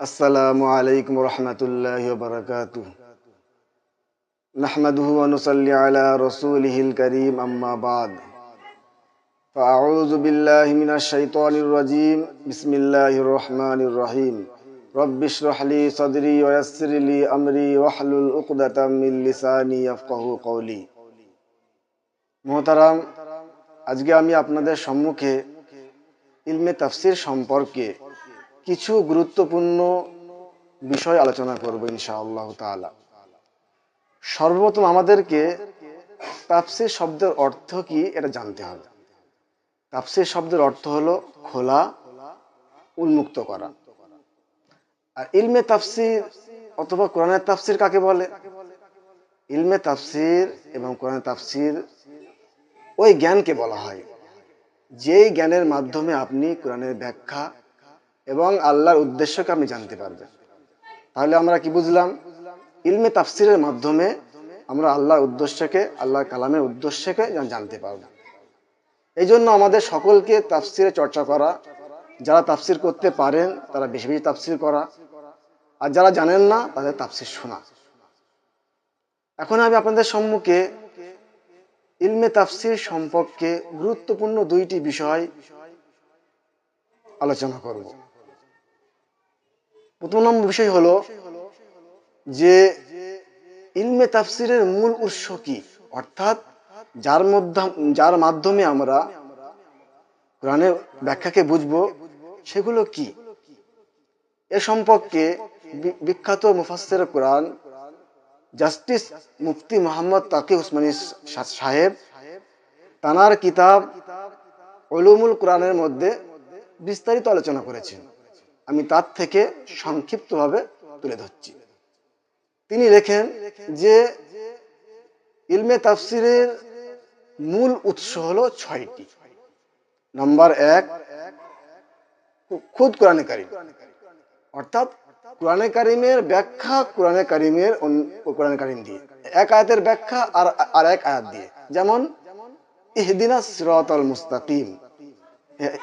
السلام عليكم ورحمة الله وبركاته نحمده ونصلي على رسوله الكريم أما بعد فأعوذ بالله من الشيطان الرجيم بسم الله الرحمن الرحيم رب اشرح لي صدري ويسر لي أمري واحلل عقدة من لساني يفقه قولي মোহতারাম আজকে আমি আপনাদের সম্মুখে ইলমে তাফসির সম্পর্কে কিছু গুরুত্বপূর্ণ বিষয় আলোচনা করব ইনশাআল্লাহ তাআলা। সর্বপ্রথম আমাদেরকে তাফসির শব্দের অর্থ কি এটা জানতে হবে। তাফসির শব্দের অর্থ হলো খোলা, উন্মুক্ত করা। আর ইলমে তাফসির অথবা কোরআনের তাফসির কাকে বলে? ইলমে তাফসির এবং কোরআনের তাফসির ওই জ্ঞানকে বলা হয়। যেই জ্ঞানের মাধ্যমে আপনি কোরআনের ব্যাখ্যা এবং আল্লাহর উদ্দেশ্যকে আপনি জানতে পারবেন। তাহলে আমরা কি বুঝলাম? ইলমে তাফসিরের মাধ্যমে আমরা আল্লাহর উদ্দেশ্যকে, আল্লাহর কালামের উদ্দেশ্যকে জানতে পারব। এই জন্য আমাদের সকলকে তাফসিরে চর্চা করা, যারা তাফসির করতে পারেন, তারা বেশি বেশি তাফসির করা। আর যারা জানেন না, তাদের তাফসির শোনা। এখন আমি আপনাদের সম্মুখে ইলমে তাফসির সম্পর্কে গুরুত্বপূর্ণ দুইটি বিষয় আলোচনা করব। প্রথম নম্বর বিষয় হলো যে ইলমে তাফসিরের মূল উৎস কি? অর্থাৎ যার মধ্যে যার মাধ্যমে আমরা কোরআনের ব্যাখ্যাকে বুঝব, সেগুলো কি? এ সম্পর্কে বিখ্যাত মুফাসসির কোরআন জাস্টিস মুফতি মোহাম্মদ তাকি উসমানী সাহেব তানার কিতাব অলুমুল কোরআনের মধ্যে বিস্তারিত আলোচনা করেছেন। আমি তার থেকে সংক্ষিপ্তভাবে তুলে ধরছি। তিনি লেখেন যে ইলমে তাফসিরের মূল উৎস হলো ছয়টি। নাম্বার এক খুদ কোরআনে কারিম। অর্থাৎ কোরআনে কারিমের ব্যাখ্যা কোরআনে কারিমের কোরআনে কারিম দিয়ে। এক আয়াতের ব্যাখ্যা আর আর এক আয়াত দিয়ে। যেমন, ইহদিনা সিরাতাল মুস্তাকিম।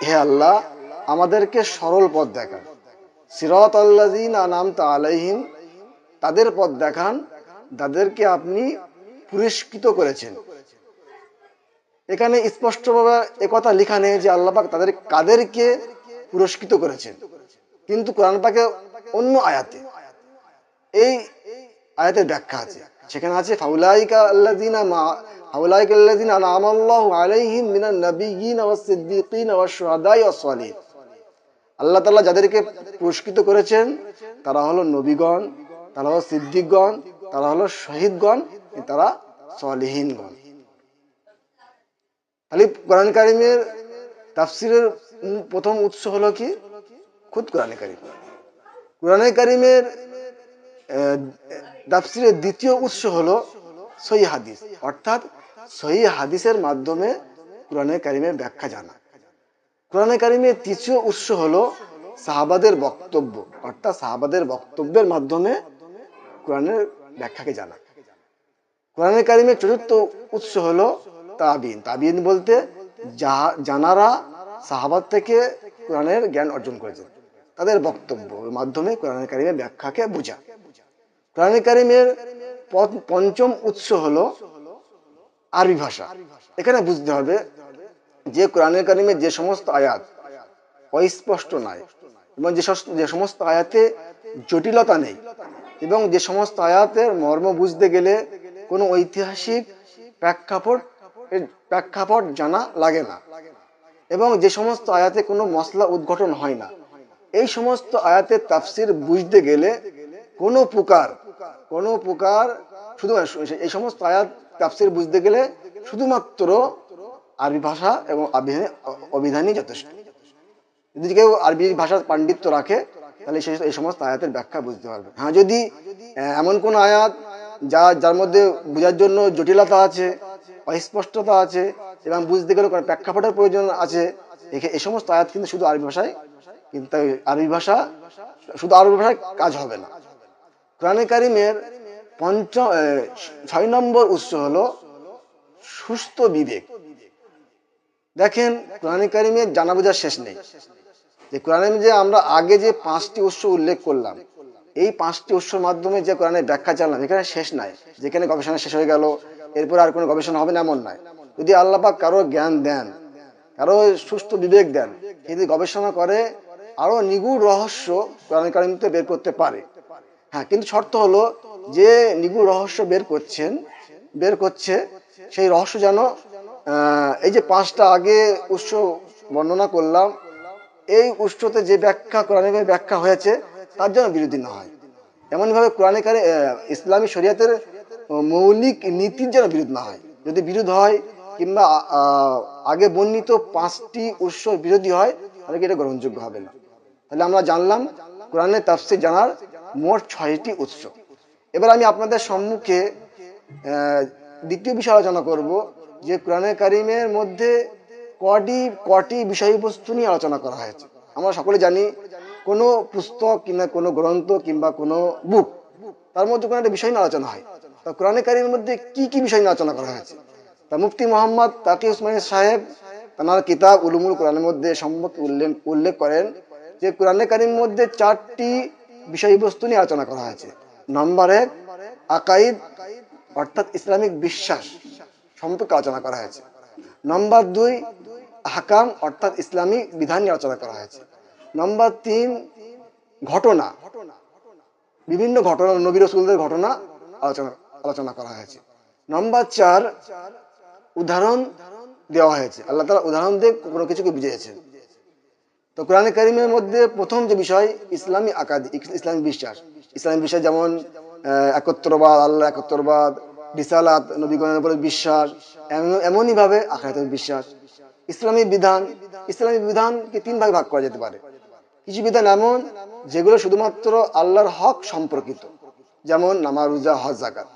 হে আল্লাহ, আমাদেরকে সরল পথ দেখান। সিরাত আল্লাযিন আনামতা আলাইহিম, তাদের পথ দেখান, তাদেরকে আপনি পুরস্কৃত করেছেন। এখানে স্পষ্টভাবে একথা লেখা নেই যে আল্লাহ পাক তাদের কাদেরকে পুরস্কৃত করেছেন। কিন্তু কোরআন পাকে অন্য আয়াতে, এই আয়াতের ব্যাখ্যা আছে। সেখানে আছে, ফাউলাইকা আল্লাযিনা মা, ফাউলাইকা আল্লাযিনা আনআমাল্লাহু আলাইহিম মিনান নাবিয়্যিন ওয়াস সিদ্দিকিন ওয়াস শুহাদাই ওয়াস সালিহিন। আল্লাহ তালা যাদেরকে পুরস্কৃত করেছেন, তারা হলো নবীগণ, তারা হলো সিদ্দিকগণ, তারা হলো শহীদগণ তারা সলিহীনগণ। তাহলে কোরআন কারিমের তাফসিরের প্রথম উৎস হলো কি? খুদ কোরআনে কারিম। কোরআনে কারিমের তাফসিরের দ্বিতীয় উৎস হলো সহি হাদিস। অর্থাৎ সহি হাদিসের মাধ্যমে কোরআনে কারিমের ব্যাখ্যা জানা। কোরআনে কারিমের তৃতীয় উৎস হলো সাহাবাদের বক্তব্য। অর্থাৎ সাহাবাদের বক্তব্যের মাধ্যমে কোরআনের ব্যাখ্যাকে জানা। কোরআনে কারিমের চতুর্থ উৎস হলো তাবিন। তাবিন বলতে যাহা জানারা সাহাবাদ থেকে কোরআনের জ্ঞান অর্জন করেছেন। তাদের বক্তব্য মাধ্যমে কোরআনের কারিমের ব্যাখ্যাকে বোঝা। কোরআনে কারিমের পঞ্চম উৎস হলো আরবি ভাষা। এখানে বুঝতে হবে যে কোরআনের কারিমের যে সমস্ত আয়াত অস্পষ্ট নয় এবং যে সমস্ত আয়াতে জটিলতা নেই এবং যে সমস্ত আয়াতের মর্ম বুঝতে গেলে কোনো ঐতিহাসিক প্রেক্ষাপট প্রেক্ষাপট জানা লাগে না এবং যে সমস্ত আয়াতে কোনো মশলা উদ্ঘটন হয় না। এই সমস্ত আয়াতের তাফসির বুঝতে গেলে কোনো প্রকার কোনো প্রকার শুধু এই সমস্ত আয়াত তাফসির বুঝতে গেলে শুধুমাত্র আরবি ভাষা এবং অভিধান- অভিধানই যথেষ্ট। যদি কেউ আরবি ভাষার পাণ্ডিত্য রাখে, তাহলে সে এই সমস্ত আয়াতের ব্যাখ্যা বুঝতে পারবে। হ্যাঁ যদি এমন কোন আয়াত যা, যার মধ্যে বোঝার জন্য জটিলতা আছে, অস্পষ্টতা আছে, এবং বুঝতে গেলে কোনো প্রেক্ষাপটের প্রয়োজন আছে এই সমস্ত আয়াত কিন্তু শুধু আরবি ভাষায় কিন্তু আরবি ভাষা শুধু আরবি ভাষায় কাজ হবে না। কোরআনে কারিমের পঞ্চম ছয় নম্বর উৎস হলো সুস্থ বিবেক। দেখেন কোরআন কারিমের জানা বোঝার শেষ নেই। যে কোরআনে যে আমরা আগে যে পাঁচটি উৎস উল্লেখ করলাম, এই পাঁচটি উৎসর মাধ্যমে যে কোরআনের ব্যাখ্যা জানলাম এখানে শেষ নাই। যেখানে গবেষণা শেষ হয়ে গেল, এরপর আর কোনো গবেষণা হবে না, এমন নয়। যদি আল্লাপাক কারও জ্ঞান দেন, কারও সুস্থ বিবেক দেন যদি গবেষণা করে, আরও নিগুড় রহস্য কোরআন কারিমতে বের করতে পারে। হ্যাঁ কিন্তু শর্ত হলো, যে নিগুড় রহস্য বের করছেন, বের করছে, সেই রহস্য যেন এই যে পাঁচটা আগে উৎস বর্ণনা করলাম, এই উৎসতে যে ব্যাখ্যা কোরআনে ব্যাখ্যা হয়েছে, তার জন্য বিরোধী না হয়। এমনভাবে কোরআনে কারে ইসলামী শরিয়াতের মৌলিক নীতির যেন বিরোধ না হয়। যদি বিরোধ হয়, কিংবা আগে বর্ণিত পাঁচটি উৎস বিরোধী হয়, তাহলে কি এটা গ্রহণযোগ্য হবে না? তাহলে আমরা জানলাম, কোরআনের তাফসির জানার মোট ছয়টি উৎস। এবার আমি আপনাদের সম্মুখে দ্বিতীয় বিষয় আলোচনা করব। যে কোরআনে কারিমের মধ্যে কটি কটি বিষয়বস্তু নিয়ে আলোচনা করা হয়েছে। আমরা সকলে জানি, কোনো পুস্তক কিংবা কোনো গ্রন্থ কিংবা কোনো বুক তার মধ্যে কোনো একটা বিষয় নিয়ে আলোচনা হয়। তা কোরআনে কারিমের মধ্যে কি কি বিষয় নিয়ে আলোচনা করা হয়েছে? তা মুফতি মোহাম্মদ তাকি উসমানী সাহেব তার কিতাব উলুমুল কোরআনের মধ্যে সম্পর্কে উল্লেখ উল্লেখ করেন যে কোরআনে কারিমের মধ্যে চারটি বিষয়বস্তু নিয়ে আলোচনা করা হয়েছে। নাম্বার এক, আকাইদ, অর্থাৎ ইসলামিক বিশ্বাস। সম্পর্কে আলোচনা করা হয়েছে। নম্বর দুই, হাকাম অর্থাৎ ইসলামী বিধান নিয়ে আলোচনা করা হয়েছে। নম্বর তিন, ঘটনা। বিভিন্ন ঘটনা, নবী রসুলদের ঘটনা আলোচনা আলোচনা করা হয়েছে। নম্বর চার, উদাহরণ দেওয়া হয়েছে। আল্লাহ তালা উদাহরণ দিয়ে কোনো কিছুকে বুঝিয়েছেন। তো কোরআন করিমের মধ্যে প্রথম যে বিষয়, ইসলামী আকাদি, ইসলামী বিশ্বাস। ইসলামী বিশ্বাস যেমন একত্রবাদ, আল্লাহ একত্রবাদ বিশালাত নবীগণের উপরে বিশ্বাস, এমন- এমনই ভাবে আখায়াতের বিশ্বাস। ইসলামী বিধান ইসলামী বিধানকে তিন ভাগে ভাগ করা যেতে পারে। কিছু বিধান এমন, যেগুলো শুধুমাত্র আল্লাহর হক সম্পর্কিত। যেমন নামাজ, রোজা, হজ জাকাত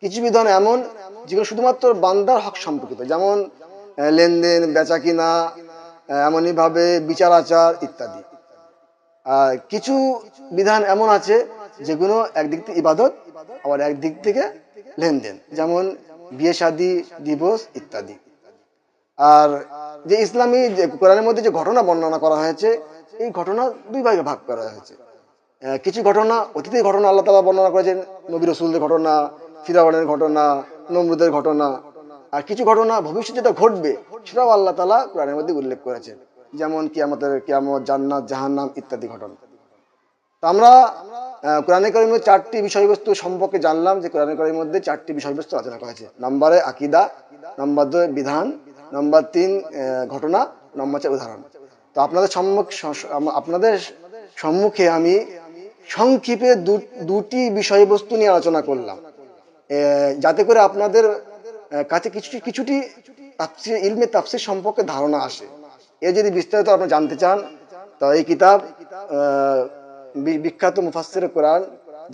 কিছু বিধান এমন, যেগুলো শুধুমাত্র বান্দার হক সম্পর্কিত। যেমন লেনদেন বেচা কিনা এমনই ভাবে বিচার, আচার ইত্যাদি। আর কিছু বিধান এমন আছে, যেগুলো একদিক থেকে ইবাদত, আবার একদিক থেকে লেনদেন, যেমন বিয়ে, শাদী দিবস ইত্যাদি। আর যে ইসলামী, যে কোরআনের মধ্যে যে ঘটনা বর্ণনা করা হয়েছে, এই ঘটনা দুই ভাগে ভাগ করা হয়েছে। কিছু ঘটনা, অতীতের ঘটনা আল্লাহ তালা বর্ণনা করেছেন, নবী রসুলদের ঘটনা ফিরাওয়ানের ঘটনা, নমরুদের ঘটনা। আর কিছু ঘটনা ভবিষ্যতে যেটা ঘটবে, সেটাও আল্লাহ তালা কোরআনের মধ্যে উল্লেখ করেছেন। যেমন কিয়ামতের কিয়ামত, জান্নাত, জাহান্নাম ইত্যাদি ঘটনা। তো আমরা কোরআনে করিমের চারটি বিষয়বস্তু সম্পর্কে জানলাম যে কোরআনে করিমের মধ্যে চারটি বিষয়বস্তু আলোচনা করা হয়েছে। নম্বরে আকিদা, নম্বর দুই, বিধান, নম্বর তিন ঘটনা, নম্বর চার, উদাহরণ। তো আপনাদের সম্মুখ আপনাদের সম্মুখে আমি সংক্ষেপে দুটি বিষয়বস্তু নিয়ে আলোচনা করলাম। যাতে করে আপনাদের কাছে কিছু কিছুটি তাফসির, ইলমে তাফসির সম্পর্কে ধারণা আসে। এ যদি বিস্তারিত আপনারা জানতে চান তো এই কিতাব বিখ্যাত মুফাসসির কোরআন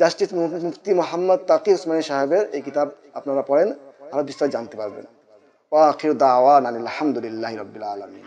জাস্টিস মুফতি মোহাম্মদ তাকি উসমানী সাহেবের এই কিতাব আপনারা পড়েন, আরও বিস্তারিত জানতে পারবেন। ওয়া আখির দাওয়ান আলহামদুলিল্লাহি রাব্বিল আলামিন।